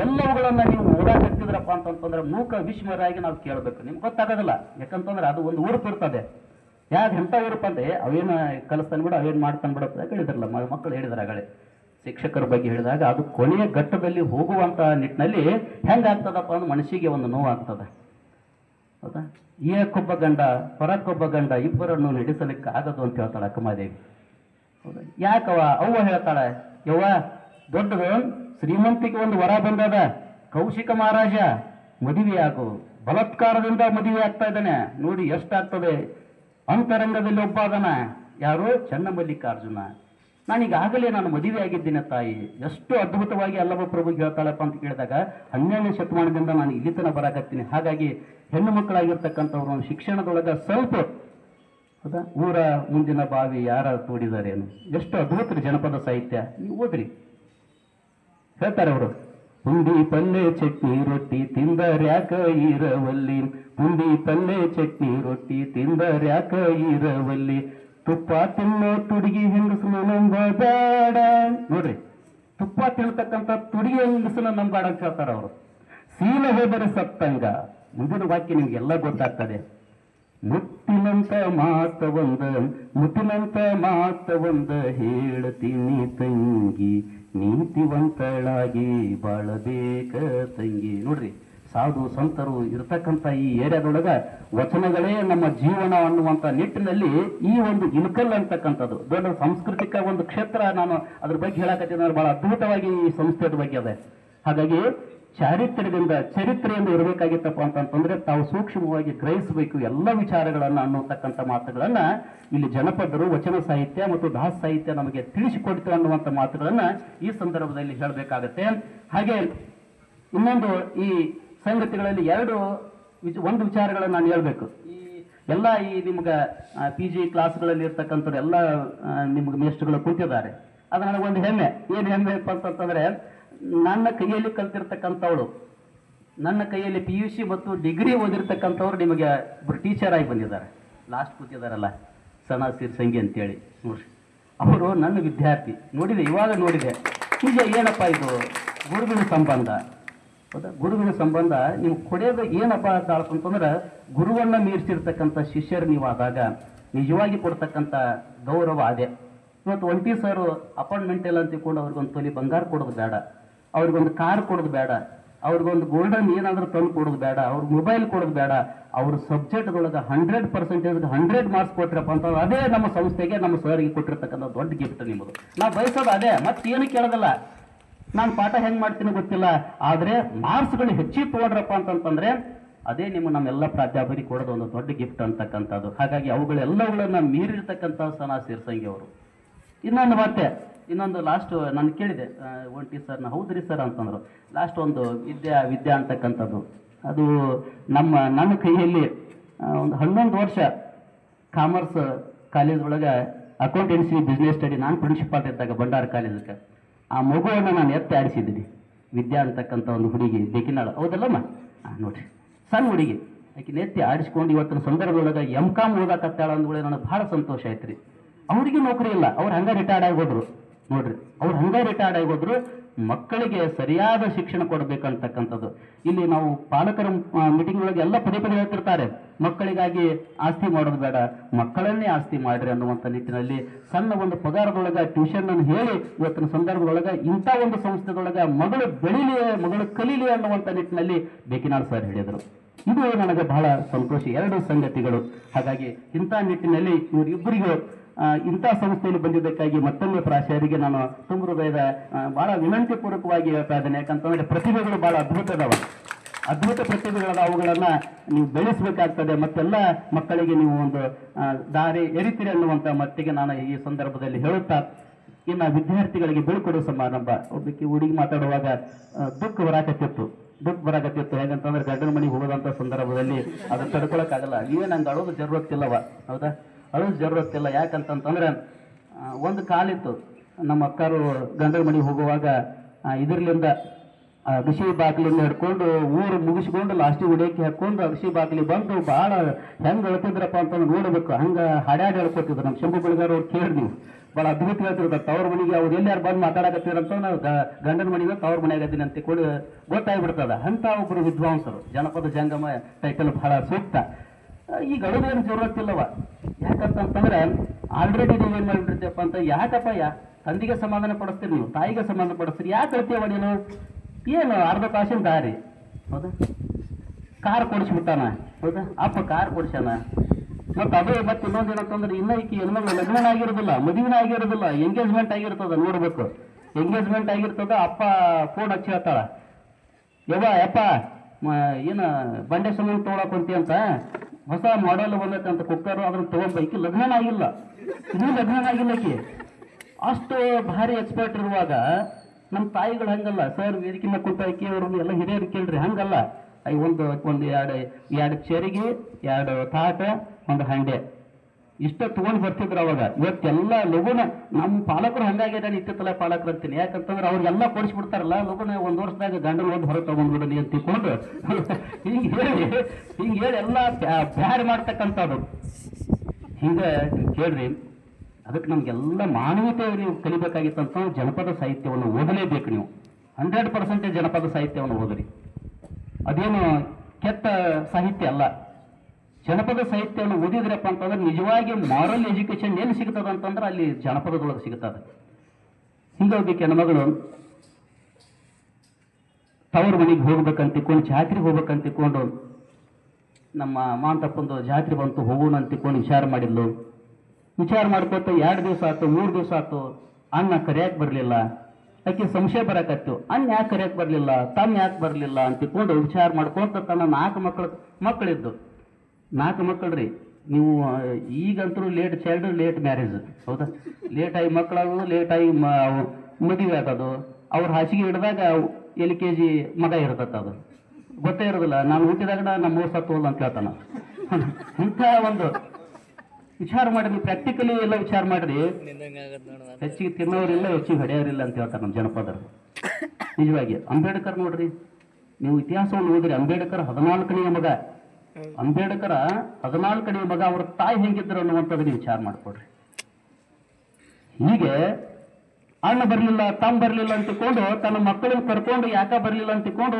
ಎಲ್ಲವುಗಳನ್ನ ನೀವು ಓಡಾಡ್ತಿದ್ರಪ್ಪ ಅಂತಂತಂದ್ರೆ ಮೂಕ ವಿಸ್ಮರಾಗಿ ನಾವು ಕೇಳಬೇಕು. ನಿಮ್ಗೆ ಗೊತ್ತಾಗೋದಿಲ್ಲ. ಯಾಕಂತಂದ್ರೆ ಅದು ಒಂದು ಊರು ಇರ್ತದೆ. ಯಾಕೆ ಎಂಥ ಉರುಪು ಅಂದ್ರೆ, ಅವೇನು ಕಲಿಸ್ತಾನೆ ಬಿಡು, ಅವೇನು ಮಾಡ್ತಾನೆ ಬಿಡಪ್ಪ ಅಂತ ಹೇಳಿದ್ರಲ್ಲ ಮಕ್ಕಳು ಹೇಳಿದಾರೆ ಆಗಲೇ. ಶಿಕ್ಷಕರ ಬಗ್ಗೆ ಹೇಳಿದಾಗ ಅದು ಕೊನೆಯ ಘಟ್ಟದಲ್ಲಿ ಹೋಗುವಂತ ನಿಟ್ಟಿನಲ್ಲಿ ಹೆಂಗಾಗ್ತದಪ್ಪ ಅಂದ್ರೆ ಮನಸ್ಸಿಗೆ ಒಂದು ನೋವಾಗ್ತದೆ. ಹೌದಾ? ಏಕೊಬ್ಬ ಗಂಡ ಪರಕ್ಕೊಬ್ಬ ಗಂಡ ಇಬ್ಬರನ್ನು ನಡೆಸಲಿಕ್ಕೆ ಆಗದು ಅಂತ ಹೇಳ್ತಾಳೆ ಅಕ್ಕಮಾದೇವಿ. ಹೌದಾ? ಯಾಕವ ಅವ್ವ ಹೇಳ್ತಾಳೆ, ಯವ್ವ, ದೊಡ್ಡದು ಶ್ರೀಮಂತಿಗೆ ಒಂದು ವರ ಬಂದದ. ಕೌಶಿಕ ಮಹಾರಾಜ, ಮದುವೆ ಆಗು. ಬಲಾತ್ಕಾರದಿಂದ ಮದುವೆ ಆಗ್ತಾ ಇದ್ದಾನೆ. ನೋಡಿ ಎಷ್ಟಾಗ್ತದೆ. ಅಂತರಂಗದಲ್ಲಿ ಒಬ್ಬ ಅದನ. ಯಾರು? ಚನ್ನಮಲ್ಲಿಕಾರ್ಜುನ. ನಾನೀಗಾಗಲೇ ನಾನು ಮದುವೆ ಆಗಿದ್ದೇನೆ ತಾಯಿ. ಎಷ್ಟು ಅದ್ಭುತವಾಗಿ ಅಲ್ಲವ ಪ್ರಭು ಹೇಳ್ತಾಳಪ್ಪ ಅಂತ ಕೇಳಿದಾಗ ಹನ್ನೆರಡನೇ ಶತಮಾನದಿಂದ ನಾನು ಇಲ್ಲಿ ತನಕ ಬರಾಕತ್ತೀನಿ. ಹಾಗಾಗಿ ಹೆಣ್ಣು ಮಕ್ಕಳಾಗಿರ್ತಕ್ಕಂಥವ್ರು ಶಿಕ್ಷಣದೊಳಗೆ ಸ್ವಲ್ಪ ಹೌದಾ? ಊರ ಮುಂದಿನ ಬಾವಿ ಯಾರ ತೋಡಿದಾರೇನು ಎಷ್ಟು ಅದ್ಭುತ ಜನಪದ ಸಾಹಿತ್ಯ. ನೀವು ಓದ್ರಿ. ಹೇಳ್ತಾರೆ ಅವರು. ಹುಂಡಿ ಪಲ್ಲೆ ಚಟ್ನಿ ರೊಟ್ಟಿ ತಿಂದರ್ಯಾಕ ಇರವಲ್ಲಿ ಹುಂಡಿ ಪಲ್ಲೆ ಚಟ್ನಿ ರೊಟ್ಟಿ ತಿಂದರ್ಯಾಕ ಈರವಲ್ಲಿ ತುಪ್ಪ ತಿನ್ನೋ ತುಡುಗಿ ಹೆಂಗಸನ ನಂಬಬೇಡ ನೋಡ್ರಿ, ತುಪ್ಪ ತಿಳ್ತಕ್ಕಂತ ತುಡುಗಿ ಹೆಂಗಸನ ನಂಬಾಡ ಅಂತ ಹೇಳ್ತಾರೆ ಅವರು. ಸೀಲ ಹೋದರೆ ಸತ್ತಂಗ. ಮುಂದಿನ ವಾಕ್ಯ ನಿಮ್ಗೆಲ್ಲ ಗೊತ್ತಾಗ್ತದೆ. ಮುತ್ತಿನಂತ ಮಾತ ಒಂದ, ಮುತ್ತಿನಂತ ಮಾತ ಒಂದ ಹೇಳ್ತೀನಿ ತಂಗಿ. ನೀತಿವಂತಳಾಗಿ ಬಾಳಬೇಕ ತಂಗಿ. ನೋಡ್ರಿ ಸಾಧು ಸಂತರು ಇರತಕ್ಕಂಥ ಈ ಏರಿಯಾದೊಳಗ ವಚನಗಳೇ ನಮ್ಮ ಜೀವನ ಅನ್ನುವಂಥ ನಿಟ್ಟಿನಲ್ಲಿ ಈ ಒಂದು ಇನ್ಕಲ್ ಅಂತಕ್ಕಂಥದ್ದು. ದೊಡ್ಡ ಸಾಂಸ್ಕೃತಿಕ ಒಂದು ಕ್ಷೇತ್ರ ನಾನು ಅದ್ರ ಬಗ್ಗೆ ಹೇಳಕತ್ತೀನಿ ಬಹಳ ಅದ್ಭುತವಾಗಿ ಈ ಸಂಸ್ಥೆಯ ಬಗ್ಗೆ ಅದೇ. ಹಾಗಾಗಿ ಚಾರಿತ್ರ್ಯದಿಂದ ಚರಿತ್ರೆಯಿಂದ ಇರಬೇಕಾಗಿತ್ತಪ್ಪ ಅಂತಂತಂದ್ರೆ ತಾವು ಸೂಕ್ಷ್ಮವಾಗಿ ಗ್ರಹಿಸಬೇಕು ಎಲ್ಲ ವಿಚಾರಗಳನ್ನು ಅನ್ನೋತಕ್ಕಂಥ ಮಾತುಗಳನ್ನು ಇಲ್ಲಿ ಜನಪದರು, ವಚನ ಸಾಹಿತ್ಯ ಮತ್ತು ದಾಸ ಸಾಹಿತ್ಯ ನಮಗೆ ತಿಳಿಸಿಕೊಡ್ತು ಅನ್ನುವಂಥ ಮಾತುಗಳನ್ನು ಈ ಸಂದರ್ಭದಲ್ಲಿ ಹೇಳಬೇಕಾಗತ್ತೆ. ಹಾಗೆ ಇನ್ನೊಂದು ಈ ಸಂಗತಿಗಳಲ್ಲಿ ಎರಡು ಒಂದು ವಿಚಾರಗಳನ್ನು ನಾನು ಹೇಳಬೇಕು. ಈ ಎಲ್ಲ ಈ ನಿಮ್ಗೆ ಪಿ ಜಿ ಕ್ಲಾಸ್ಗಳಲ್ಲಿ ಇರ್ತಕ್ಕಂಥವ್ರು ಎಲ್ಲ ನಿಮ್ಗೆ ಮೇಸ್ಟ್ಗಳು ಕೂತಿದ್ದಾರೆ. ಅದು ಒಂದು ಹೆಮ್ಮೆ. ಏನು ಹೆಮ್ಮೆ ಅಂತಂತಂದ್ರೆ ನನ್ನ ಕೈಯಲ್ಲಿ ಕಲ್ತಿರ್ತಕ್ಕಂಥವಳು ನನ್ನ ಕೈಯಲ್ಲಿ ಪಿ ಯು ಸಿ ಮತ್ತು ಡಿಗ್ರಿ ಓದಿರ್ತಕ್ಕಂಥವ್ರು ನಿಮಗೆ ಒಬ್ಬರು ಟೀಚರ್ ಆಗಿ ಬಂದಿದ್ದಾರೆ. ಲಾಸ್ಟ್ ಕೂತಿದಾರಲ್ಲ ಸಣ ಸಿರ್ಸಂಗಿ ಅಂತೇಳಿ. ನೋಡಿ ಅವರು ನನ್ನ ವಿದ್ಯಾರ್ಥಿ. ನೋಡಿದೆ ಇವಾಗ ನೋಡಿದೆ. ಈಗ ಏನಪ್ಪ ಇದು? ಗುರುಗಳ ಸಂಬಂಧ. ಹೌದಾ ಗುರುವಿನ ಸಂಬಂಧ ನೀವು ಕೊಡೋದು ಏನಪ್ಪ ಅಂತ ಅಂತಂದ್ರೆ ಗುರುವನ್ನ ಮೀರಿಸಿರ್ತಕ್ಕಂಥ ಶಿಷ್ಯರು ನೀವು ಆದಾಗ ನಿಜವಾಗಿ ಕೊಡ್ತಕ್ಕಂಥ ಗೌರವ ಅದೇ. ಇವತ್ತು ಒಂಟಿ ಸರ್ ಅಪಾಯಿಂಟ್ಮೆಂಟ್ ಎಲ್ಲ ತಿಳ್ಕೊಂಡು ಅವ್ರಿಗೊಂದು ತೊಲಿ ಬಂಗಾರ ಕೊಡೋದು ಬೇಡ, ಅವ್ರಿಗೊಂದು ಕಾರ್ ಕೊಡೋದು ಬೇಡ, ಅವ್ರಿಗೊಂದು ಗೋಲ್ಡನ್ ಏನಾದರೂ ತಂದು ಕೊಡೋದು ಬೇಡ, ಅವ್ರಿಗೆ ಮೊಬೈಲ್ ಕೊಡೋದು ಬೇಡ, ಅವ್ರ ಸಬ್ಜೆಕ್ಟ್ಗಳಿಗೆ ಹಂಡ್ರೆಡ್ ಪರ್ಸೆಂಟೇಜ್ ಹಂಡ್ರೆಡ್ ಮಾರ್ಕ್ಸ್ ಕೊಟ್ರಪ್ಪ ಅಂತ ಅದೇ ನಮ್ಮ ಸಂಸ್ಥೆಗೆ ನಮ್ಮ ಸರ್ಗೆ ಕೊಟ್ಟಿರ್ತಕ್ಕಂಥ ದೊಡ್ಡ ಗಿಫ್ಟ್ ನಿಮ್ಮದು. ನಾವು ಬಯಸೋದು ಅದೇ, ಮತ್ತೇನು ಕೇಳೋದಲ್ಲ. ನಾನು ಪಾಠ ಹೆಂಗ್ ಮಾಡ್ತೀನಿ ಗೊತ್ತಿಲ್ಲ, ಆದ್ರೆ ಮಾರ್ಕ್ಸ್ಗಳು ಹೆಚ್ಚಿ ತೊಗೊಂಡ್ರಪ್ಪ ಅಂತಂತಂದ್ರೆ, ಅದೇ ನಿಮ್ಮ ನಮ್ಮೆಲ್ಲ ಪ್ರಾಧ್ಯಾಪಕರಿಗೆ ಕೊಡೋದು ಒಂದು ದೊಡ್ಡ ಗಿಫ್ಟ್ ಅಂತಕ್ಕಂಥದ್ದು. ಹಾಗಾಗಿ ಅವುಗಳೆಲ್ಲವುಗಳನ್ನ ಮೀರಿರ್ತಕ್ಕಂಥ ಸನಾ ಸಿರ್ಸಂಗಿ ಅವರು. ಇನ್ನೊಂದು ಮತ್ತೆ, ಇನ್ನೊಂದು ಲಾಸ್ಟ್ ನಾನು ಕೇಳಿದೆ ಒಂಟಿ ಸರ್ ನಾ, ಹೌದ್ರಿ ಸರ್ ಅಂತಂದ್ರು. ಲಾಸ್ಟ್ ಒಂದು ವಿದ್ಯಾ ವಿದ್ಯಾ ಅಂತಕ್ಕಂಥದ್ದು. ಅದು ನಮ್ಮ, ನನ್ನ ಕೈಯಲ್ಲಿ ಒಂದು ಹನ್ನೊಂದು ವರ್ಷ ಕಾಮರ್ಸ್ ಕಾಲೇಜ್ ಒಳಗೆ ಅಕೌಂಟೆನ್ಸಿ ಬಿಸ್ನೆಸ್ ಸ್ಟಡಿ ನಾನು ಪ್ರಿನ್ಸಿಪಾಲ್ ಇದ್ದಾಗ ಭಂಡಾರ ಕಾಲೇಜಕ್ಕೆ. ಆ ಮಗುವನ್ನು ನಾನು ಎತ್ತಿ ಆಡಿಸಿದ್ದೀನಿ ವಿದ್ಯಾ ಅಂತಕ್ಕಂಥ ಒಂದು ಹುಡುಗಿ ಬೇಕಿನಾಳು ಹೌದಲ್ಲಮ್ಮ ಹಾಂ ನೋಡ್ರಿ. ಸಣ್ಣ ಹುಡುಗಿ. ಆಕೆ ನೆತ್ತಿ ಆಡಿಸ್ಕೊಂಡು ಇವತ್ತಿನ ಸಂದರ್ಭದೊಳಗೆ ಎಂ ಕಾಮ್ ಓದಾಕತ್ತಾಳ ಅಂದ್ಗಳೇ ನನಗೆ ಭಾಳ ಸಂತೋಷ ಆಯ್ತು ರೀ ಅವ್ರಿಗೆ ನೌಕರಿ ಇಲ್ಲ. ಅವ್ರು ಹಂಗೆ ರಿಟೈರ್ಡ್ ಆಗಿ ಹೋದ್ರು. ನೋಡ್ರಿ. ಅವ್ರು ಹಂಗೆ ರಿಟೈರ್ಡ್ ಆಗಿ ಹೋದ್ರು ಮಕ್ಕಳಿಗೆ ಸರಿಯಾದ ಶಿಕ್ಷಣ ಕೊಡಬೇಕಂತಕ್ಕಂಥದ್ದು. ಇಲ್ಲಿ ನಾವು ಪಾಲಕರ ಮೀಟಿಂಗ್ ಒಳಗೆ ಎಲ್ಲ ಪದೇ ಪದೇ ಹೇಳ್ತಿರ್ತಾರೆ, ಮಕ್ಕಳಿಗಾಗಿ ಆಸ್ತಿ ಮಾಡೋದು ಬೇಡ, ಮಕ್ಕಳನ್ನೇ ಆಸ್ತಿ ಮಾಡ್ರಿ ಅನ್ನುವಂಥ ನಿಟ್ಟಿನಲ್ಲಿ ಸಣ್ಣ ಒಂದು ಪಗಾರದೊಳಗೆ ಟ್ಯೂಷನ್ ಅನ್ನು ಹೇಳಿ ಇವತ್ತಿನ ಸಂದರ್ಭದೊಳಗೆ, ಇಂಥ ಒಂದು ಸಂಸ್ಥೆದೊಳಗೆ ಮಗಳು ಬೆಳೀಲಿ ಮಗಳು ಕಲೀಲಿ ಅನ್ನುವಂಥ ನಿಟ್ಟಿನಲ್ಲಿ ಬೇಕಿನಾಳ್ ಸರ್ ಹೇಳಿದರು. ಇದು ನನಗೆ ಬಹಳ ಸಂತೋಷ, ಎರಡು ಸಂಗತಿಗಳು. ಹಾಗಾಗಿ ಇಂಥ ನಿಟ್ಟಿನಲ್ಲಿ ಇವರಿಬ್ಬರಿಗೂ ಇಂಥ ಸಂಸ್ಥೆಯಲ್ಲಿ ಬಂದಿದ್ದಕ್ಕಾಗಿ ಮತ್ತೊಮ್ಮೆ ಪ್ರಾಚಾರ್ಯರಿಗೆ ನಾನು ತುಂಬ ಹೃದಯದ ಬಹಳ ವಿನಂತಿ ಪೂರ್ವಕವಾಗಿ ಹೇಳ್ತಾ ಇದ್ದೇನೆ. ಯಾಕಂತಂದ್ರೆ ಪ್ರತಿಭೆಗಳು ಬಹಳ ಅದ್ಭುತ ಅದಾವ ಅದ್ಭುತ ಪ್ರತಿಭೆಗಳ ಅವುಗಳನ್ನ ನೀವು ಬೆಳೆಸಬೇಕಾಗ್ತದೆ. ಮತ್ತೆಲ್ಲ ಮಕ್ಕಳಿಗೆ ನೀವು ಒಂದು ದಾರಿ ಎರಿತೀರಿ ಅನ್ನುವಂಥ ಮಟ್ಟಿಗೆ ನಾನು ಈ ಸಂದರ್ಭದಲ್ಲಿ ಹೇಳುತ್ತಾ, ಇನ್ನು ವಿದ್ಯಾರ್ಥಿಗಳಿಗೆ ಬೀಳ್ಕೊಡುವ ಸಮಾರಂಭ. ಒಬ್ಬಕ್ಕೆ ಹುಡುಗಿ ಮಾತಾಡುವಾಗ ದುಃಖ ಬರಾಕತ್ತಿತ್ತು. ದುಃಖ ಬರಾಕತ್ತಿತ್ತು. ಹೇಗಂತಂದ್ರೆ ಗಂಡನ ಮನೆಗೆ ಹೋಗೋದಂಥ ಸಂದರ್ಭದಲ್ಲಿ ಅದನ್ನ ತಡ್ಕೊಳಕ್ಕಾಗಲ್ಲ. ನೀವೇ ನಂಗೆ ಅಳೋದು ಜರುರತ್ತಿಲ್ಲವ ಹೌದಾ? ಅಳೋದು ಜರುರತ್ತಿಲ್ಲ ಯಾಕಂತಂತಂದ್ರೆ ಒಂದು ಕಾಲಿತ್ತು. ನಮ್ಮ ಅಕ್ಕರು ಗಂಡನ ಮನೆಗೆ ಹೋಗುವಾಗ ಇದರ್ಲಿಂದ ಅಗಸಿ ಬಾಗಿಲಿಂದ ಹಿಡ್ಕೊಂಡು ಊರು ಮುಗಿಸ್ಕೊಂಡು ಲಾಸ್ಟಿಗೆ ಉಡೇಕಿ ಹಾಕೊಂಡು ಅಗಸಿ ಬಾಗಿಲಿ ಬಂದು ಭಾಳ ಹೆಂಗ್ ಹೇಳ್ತಿದ್ರಪ್ಪ ಅಂತ ನೋಡಬೇಕು. ಹಂಗೆ ಹಾಡ್ಯಾಡಿ ಹೇಳ್ಕೊತಿದ್ರು ನಮ್ಮ ಶಂಭು ಬೆಳಗಾರ ಅವ್ರು ಕೇಳಿ ನೀವು. ಭಾಳ ಅದ್ಭುತ ಹೇಳ್ತಿರ್ತಾರೆ ತವ್ರ ಮನೆಗೆ ಅವ್ರು ಎಲ್ಲಾರು ಬಂದು ಮಾತಾಡಕತ್ತೀರಂತ ನಾವು ಗಂಡನ ಮನೆಗೆ ತವ್ರ ಮನೆಗೆ ಅದೀನಿ ಅಂತ ಕೂಡ ಗೊತ್ತಾಗ್ಬಿಡ್ತದ. ಅಂತ ಒಬ್ಬರು ವಿದ್ವಾಂಸರು. ಜನಪದ ಜಂಗಮ ಟೈಟಲ್ ಬಹಳ ಸೂಕ್ತ. ಈಗ ಅಳುದೇನು ಜರುರತ್ತಿಲ್ಲವ ಯಾಕಂತಂತಂದ್ರೆ ಆಲ್ರೆಡಿ ನೀವೇನ್ ಮಾಡಿಬಿಡ್ತೀಯಪ್ಪ ಅಂತ ಯಾಕಪ್ಪ ಯಾ? ತಂದಿಗೆ ಸಮಾಧಾನ ಪಡಿಸ್ತೀರಿ ನೀವು, ತಾಯಿಗೆ ಸಮಾಧಾನ ಪಡಿಸ್ತೀರಿ, ಯಾಕೆ ಹೇಳ್ತೀವ ನೀನು? ಏನು ಅರ್ಧ ತಾಸಿನ ದಾರಿ. ಹೌದಾ? ಕಾರ್ ಕೊಡಿಸ್ಬಿಟ್ಟಾನ? ಹೌದಾ? ಅಪ್ಪ ಕಾರ್ ಕೊಡಿಸ್ಯಾನ? ಮತ್ತೆ ಅದು ಮತ್ತೆ ಇನ್ನೊಂದು ಏನಂತಂದ್ರೆ ಇನ್ನೂ ಈಕಿ ಹೆಣ್ಮಗಳು ಲಗ್ನ ಆಗಿರೋದಿಲ್ಲ, ಮದುವೆನ ಆಗಿರೋದಿಲ್ಲ ಎಂಗೇಜ್ಮೆಂಟ್ ಆಗಿರ್ತದ ನೋಡ್ಬೇಕು. ಎಂಗೇಜ್ಮೆಂಟ್ ಆಗಿರ್ತದ, ಅಪ್ಪ ಫೋನ್ ಹಚ್ಚಿ ಹೇಳ್ತಾಳ. ಯವ್ವ, ಯಪ್ಪ ಏನ ಬಂಡೆ ಸಾಮಾನು ತೊಗೊಳಕ್ ಅಂತ? ಹೊಸ ಮಾಡಲ್ ಬಂದೈತೆ ಅಂತ ಕುಕ್ಕರ್ ಅದನ್ನ ತಗೊಂಬೈಕಿ ಲಗ್ನ ಆಗಿಲ್ಲ. ಇನ್ನೂ ಲಗ್ನ ಆಗಿಲ್ಲ ಕಿ ಅಷ್ಟು ಭಾರಿ ಎಕ್ಸ್ಪರ್ಟ್ ಇರುವಾಗ ನಮ್ಮ ತಾಯಿಗಳು ಹಂಗಲ್ಲ. ಸರ್ ವೇದಿಕೆನ ಮೇಲೆ ಕುಂತ ಆಕಿ ಅವ್ರನ್ನ ಎಲ್ಲ ಹಿರಿಯರು ಕೇಳ್ರಿ. ಹಂಗಲ್ಲ. ಐ, ಒಂದು ಒಂದು ಎರಡು ಎರಡು ಚರಿಗೆ, ಎರಡು ತಾಟ, ಒಂದು ಹಂಡೆ. ಇಷ್ಟ ತಗೊಂಡು ಬರ್ತಿದ್ರು ಅವಾಗ. ಇವತ್ತೆಲ್ಲ ಲಘುನ ನಮ್ಮ ಪಾಲಕರು ಹಂಗಾಗಿದ್ದಾನೆ ಇತ್ತಿತ್ತಲ್ಲ ಪಾಲಕರು ಅಂತೀನಿ. ಯಾಕಂತಂದ್ರೆ ಅವ್ರಿಗೆಲ್ಲ ಕೊಡಿಸ್ಬಿಡ್ತಾರಲ್ಲ, ಲಘುನ ಒಂದ್ ವರ್ಷದಾಗ ಗಂಡನ ಒಂದು ಹೊರ ತಗೊಂಡ್ಬಿಡಲಿ ಅಂತ ತಿಳ್ಕೊಂಡು. ಹಿಂಗೆ ಹೇಳಿ ಹಿಂಗೆ ಹೇಳಿ ಎಲ್ಲ ಬ್ಯಾಡ್ ಮಾಡ್ತಕ್ಕಂಥದ್ದು ಹಿಂಗ ಕೇಳ್ರಿ, ಅದಕ್ಕೆ ನಮ್ಗೆಲ್ಲ ಮಾನವೀಯತೆ ನೀವು ಕಲಿಬೇಕಾಗಿತ್ತಂತ ಜನಪದ ಸಾಹಿತ್ಯವನ್ನು ಓದಲೇಬೇಕು ನೀವು. ಹಂಡ್ರೆಡ್ ಪರ್ಸೆಂಟೇಜ್ ಜನಪದ ಸಾಹಿತ್ಯವನ್ನು ಓದ್ರಿ. ಅದೇನು ಕೆಟ್ಟ ಸಾಹಿತ್ಯ ಅಲ್ಲ. ಜನಪದ ಸಾಹಿತ್ಯವನ್ನು ಓದಿದ್ರಪ್ಪ ಅಂತಂದ್ರೆ ನಿಜವಾಗಿ ಮಾರಲ್ ಎಜುಕೇಶನ್ ಏನು ಸಿಗ್ತದ ಅಂತಂದ್ರೆ ಅಲ್ಲಿ ಜನಪದದೊಳಗೆ ಸಿಗ್ತದೆ. ಹಿಂಗಾಗಿ ಹೆಣ್ಮಗಳು ತವರು ಮನೆಗೆ ಹೋಗ್ಬೇಕಂತ ತಿಳ್ಕೊಂಡು ಜಾತ್ರೆಗೆ ಹೋಗ್ಬೇಕಂತ ತಿಳ್ಕೊಂಡು ನಮ್ಮ ಮಾಂತಪ್ಪಂದು ಜಾತ್ರೆ ಬಂತು, ಹೋಗೋಣ ಅಂತ ವಿಚಾರ ಮಾಡಿದ್ಲು. ವಿಚಾರ ಮಾಡ್ಕೊತ ಎರಡು ದಿವಸ ಆಯ್ತು, ಮೂರು ದಿವಸ ಆಯ್ತು ಅನ್ನ ಕರೆಯಕ್ಕೆ ಬರಲಿಲ್ಲ. ಆಕೆ ಸಂಶಯ ಬರಕತ್ತು ಅಣ್ಣ ಯಾಕೆ ಕರೆಯಕ್ಕೆ ಬರಲಿಲ್ಲ? ತನ್ನ ಯಾಕೆ ಬರಲಿಲ್ಲ? ಅಂತ ವಿಚಾರ ಮಾಡ್ಕೊತ ತನ್ನ ನಾಲ್ಕು ಮಕ್ಕಳು, ಮಕ್ಕಳಿದ್ದು. ನಾಲ್ಕು ಮಕ್ಕಳ್ರಿ. ನೀವು ಆ, ಈಗಂತೂ ಲೇಟ್ ಚೈಲ್ಡ್ ಲೇಟ್ ಮ್ಯಾರೇಜ್ ಹೌದಾ? ಲೇಟ್ ಆಗಿ ಮಕ್ಕಳಾಗೋದು ಲೇಟ್ ಆಗಿ ಮದುವೆ ಆಗೋದು ಅವ್ರ ಹಾಸಿಗೆ ಹಿಡಿದಾಗ ಎಲ್ ಕೆ ಜಿ ಮಗ ಇರ್ತತ್ತ ಅದು. ಗೊತ್ತೇ ಇರೋದಿಲ್ಲ. ನಾನು ಹುಟ್ಟಿದಾಗ ನಮ್ಮ ಮೂರು ಸತ್ತು ಹೋಲ್ಲ ಅಂತ ಹೇಳ್ತಾನ ಇಂಥ ಒಂದು ವಿಚಾರ ಮಾಡಿದ್ರಿ ಪ್ರಾಕ್ಟಿಕಲಿ ಎಲ್ಲ ವಿಚಾರ ಮಾಡ್ರಿ ಹೆಚ್ಚಿಗೆ ತಿನ್ನೋರಿಲ್ಲ ಹೆಚ್ಚಿಗೆ ಹೊಡೆಯೋರಿಲ್ಲ ಅಂತ ಹೇಳ್ತಾರೆ ನಮ್ಮ ಜನಪದರು. ನಿಜವಾಗಿ ಅಂಬೇಡ್ಕರ್ ನೋಡ್ರಿ ನೀವು ಇತಿಹಾಸವನ್ನು ಓದಿರಿ. ಅಂಬೇಡ್ಕರ್ ಹದಿನಾಲ್ಕನೆಯ ಮಗ. ಅಂಬೇಡ್ಕರ ಹದಿನಾಲ್ಕನೆಯ ಮಗ ಅವ್ರ ತಾಯಿ ಹೆಂಗಿದ್ರು ಅನ್ನುವಂಥದ್ದು ವಿಚಾರ ಮಾಡ್ಕೊಡ್ರಿ. ಹೀಗೆ ಅಣ್ಣ ಬರಲಿಲ್ಲ, ತಮ್ಮ ಬರಲಿಲ್ಲ ಅಂತ ತಿಳ್ಕೊಂಡು ತನ್ನ ಮಕ್ಕಳನ್ನ ಕರ್ಕೊಂಡು ಯಾಕ ಬರಲಿಲ್ಲ ಅಂತ ತಿಳ್ಕೊಂಡು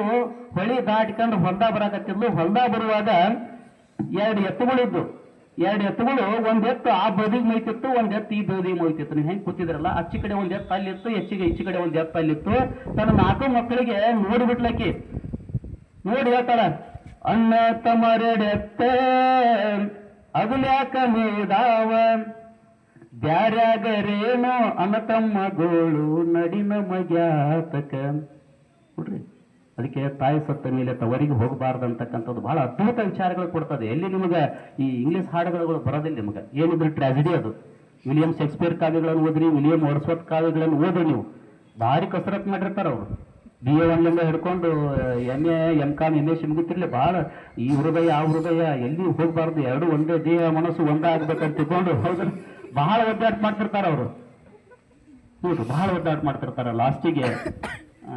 ಹೊಳಿ ದಾಟ್ಕೊಂಡು ಹೊಲ್ದ ಬರಾಕತ್ತಿದ್ಲು. ಹೊಲ್ದ ಬರುವಾಗ ಎರಡು ಎತ್ತುಗಳಿದ್ದು ಎರಡು ಎತ್ತುಗಳು, ಒಂದ್ ಎತ್ತು ಆ ಬದಿಗೆ ಮೈತಿತ್ತು, ಒಂದ್ ಎತ್ತು ಈ ಬದಿಗೆ ಮೈತಿತ್ತು. ನೀವು ಹೆಂಗ್ ಕೂತಿದ್ರಲ್ಲ? ಅಚ್ಚಿ ಕಡೆ ಒಂದ್ ಎತ್ತು ಅಲ್ಲಿತ್ತು ಹೆಚ್ಚಿಗೆ ಈಚೆ ಕಡೆ ಒಂದ್ ಎತ್ತು ಅಲ್ಲಿತ್ತು ತನ್ನ ನಾಲ್ಕು ಮಕ್ಕಳಿಗೆ ನೋಡ್ಬಿಟ್ಲಕ್ಕಿ. ನೋಡಿ ಹೇಳ್ತಾಳ ಅಣ್ಣ ತಮರೆಡೆತ್ತ, ಅಗಲ್ಯಾಕ ಮೇದಾವ ಬ್ಯಾರ್ಯಾಗರೇನೋ ಅಣ್ಣ ತಮ್ಮಗಳು ನಡಿನ ಮಗ್ಯಾತಕ. ನೋಡ್ರಿ ಅದಕ್ಕೆ ತಾಯಿ ಸತ್ತ ಮೇಲೆ ತವರಿಗೆ ಹೋಗಬಾರ್ದು ಅಂತಕ್ಕಂಥದ್ದು ಬಹಳ ಅದ್ಭುತ ವಿಚಾರಗಳು ಕೊಡ್ತದೆ. ಎಲ್ಲಿ ನಿಮಗೆ ಈ ಇಂಗ್ಲಿಷ್ ಹಾಡುಗಳು ಬರೋದಿಲ್ಲ ನಿಮಗೆ? ಏನಿದ್ರೆ ಟ್ರಾಜಿಡಿ ಅದು. ವಿಲಿಯಂ ಶೇಕ್ಸ್ಪಿಯರ್ ಕಾವ್ಯಗಳನ್ನು ಓದ್ರಿ, ವಿಲಿಯಂ ವರ್ಸ್ವತ್ ಕಾವ್ಯಗಳನ್ನು ಓದ್ರಿ ನೀವು. ಭಾರಿ ಕಸರತ್ತು ಮಾಡಿರ್ತಾರೆ ಅವರು ಬಿ ಎ ಒನ್ಲಿಂದ ಹಿಡ್ಕೊಂಡು M A M com M S ಮುಗಿತಿರ್ಲಿ ಭಾಳ ಈ ಹೃದಯ, ಆ ಹೃದಯ ಎಲ್ಲಿ ಹೋಗಬಾರ್ದು, ಎರಡು ಒಂದೇ ದೇಹ ಮನಸ್ಸು ಒಂದೇ ಆಗ್ಬೇಕಂತ ತಿಳ್ಕೊಂಡು ಹೌದು ಬಹಳ ಒದ್ದಾಟ ಮಾಡ್ತಿರ್ತಾರ ಅವರು. ನೋಡ್ರಿ ಬಹಳ ಒದ್ದಾಟ ಮಾಡ್ತಿರ್ತಾರ ಲಾಸ್ಟಿಗೆ.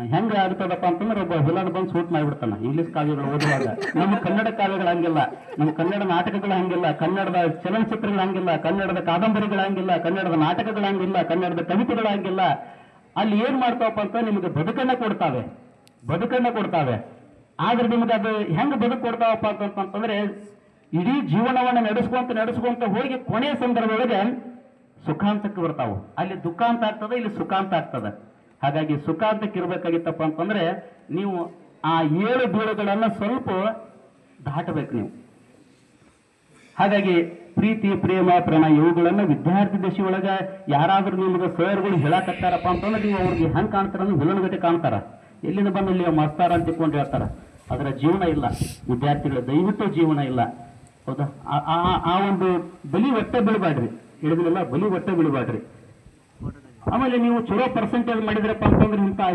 ಹೆಂಗೆ ಆಗ್ತದಪ್ಪ ಅಂತಂದ್ರೆ ಒಬ್ಬ ಹುಲಾನ್ ಬಂದು ಸೂಟ್ ಮಾಡಿಬಿಡ್ತಾನ. ಇಂಗ್ಲೀಷ್ ಕಾವ್ಯಗಳು ಓದುವಾಗ. ನಮ್ಮ ಕನ್ನಡ ಕಾವ್ಯಗಳು ಹಂಗಿಲ್ಲ. ನಮ್ಮ ಕನ್ನಡ ನಾಟಕಗಳು ಹಂಗಿಲ್ಲ. ಕನ್ನಡದ ಚಲನಚಿತ್ರಗಳು ಹಂಗಿಲ್ಲ. ಕನ್ನಡದ ಕಾದಂಬರಿಗಳು ಹಂಗಿಲ್ಲ. ಕನ್ನಡದ ನಾಟಕಗಳು ಹಂಗಿಲ್ಲ. ಕನ್ನಡದ ಕವಿತೆಗಳು ಹಂಗಿಲ್ಲ. ಅಲ್ಲಿ ಏನ್ ಮಾಡ್ತಾವಪ್ಪ ಅಂತ ನಿಮಗೆ ಬದುಕನ್ನ ಕೊಡ್ತಾವೆ. ಬದುಕನ್ನ ಕೊಡ್ತಾವೆ. ಆದ್ರೆ ನಿಮ್ಗೆ ಅದು ಹೆಂಗ್ ಬದುಕು ಕೊಡ್ತಾವಪ್ಪ ಅಂತಂತಂದ್ರೆ ಇಡೀ ಜೀವನವನ್ನ ನಡೆಸ್ಕೊಂತ ನಡೆಸ್ಕೊಂತ ಹೋಗಿ ಕೊನೆಯ ಸಂದರ್ಭದೊಳಗೆ ಸುಖಾಂತಕ್ಕೆ ಬರ್ತಾವು. ಅಲ್ಲಿ ದುಃಖಾಂತ ಆಗ್ತದೆ, ಇಲ್ಲಿ ಸುಖಾಂತ ಆಗ್ತದೆ. ಹಾಗಾಗಿ ಸುಖಾಂತಕ್ಕೆ ಇರ್ಬೇಕಾಗಿತ್ತಪ್ಪ ಅಂತಂದ್ರೆ ನೀವು ಆ ಏಳು ಬೀಳುಗಳನ್ನ ಸ್ವಲ್ಪ ದಾಟಬೇಕು ನೀವು. ಹಾಗಾಗಿ ಪ್ರೀತಿ, ಪ್ರೇಮ, ಪ್ರಣಯ, ಇವುಗಳನ್ನ ವಿದ್ಯಾರ್ಥಿ ದಶೆಯೊಳಗ ಯಾರಾದ್ರೂ ನಿಮ್ಗೆ ಸರ್ಗಳು ಹೇಳಕತ್ತಾರಪ್ಪ ಅಂತಂದ್ರೆ ನೀವು ಅವ್ರಿಗೆ ಹೆಂಗ್ ಕಾಣ್ತಾರ ವಿಲನ್ಗಟ್ಟೆ ಕಾಣ್ತಾರ. ಎಲ್ಲಿಂದ ಬಂದು ಇಲ್ಲಿ ಮಸ್ತಾರ ಅಂತ ತಿಳ್ಕೊಂಡು ಹೇಳ್ತಾರ. ಅದರ ಜೀವನ ಇಲ್ಲ. ವಿದ್ಯಾರ್ಥಿಗಳ ದಯವಿಟ್ಟು ಜೀವನ ಇಲ್ಲ. ಹೌದಾ? ಆ ಒಂದು ಬಲಿ ಒಟ್ಟೆ ಬೀಳ್ಬೇಡ್ರಿ ಹೇಳಿದ್ರಲ್ಲ ಬಲಿ ಒಟ್ಟೆ ಬೀಳ್ಬೇಡ್ರಿ ಆಮೇಲೆ ನೀವು ಚಲೋ ಪರ್ಸೆಂಟೇಜ್ ಮಾಡಿದ್ರಪ್ಪ ಅಂತಂದ್ರೆ ಇಂಥ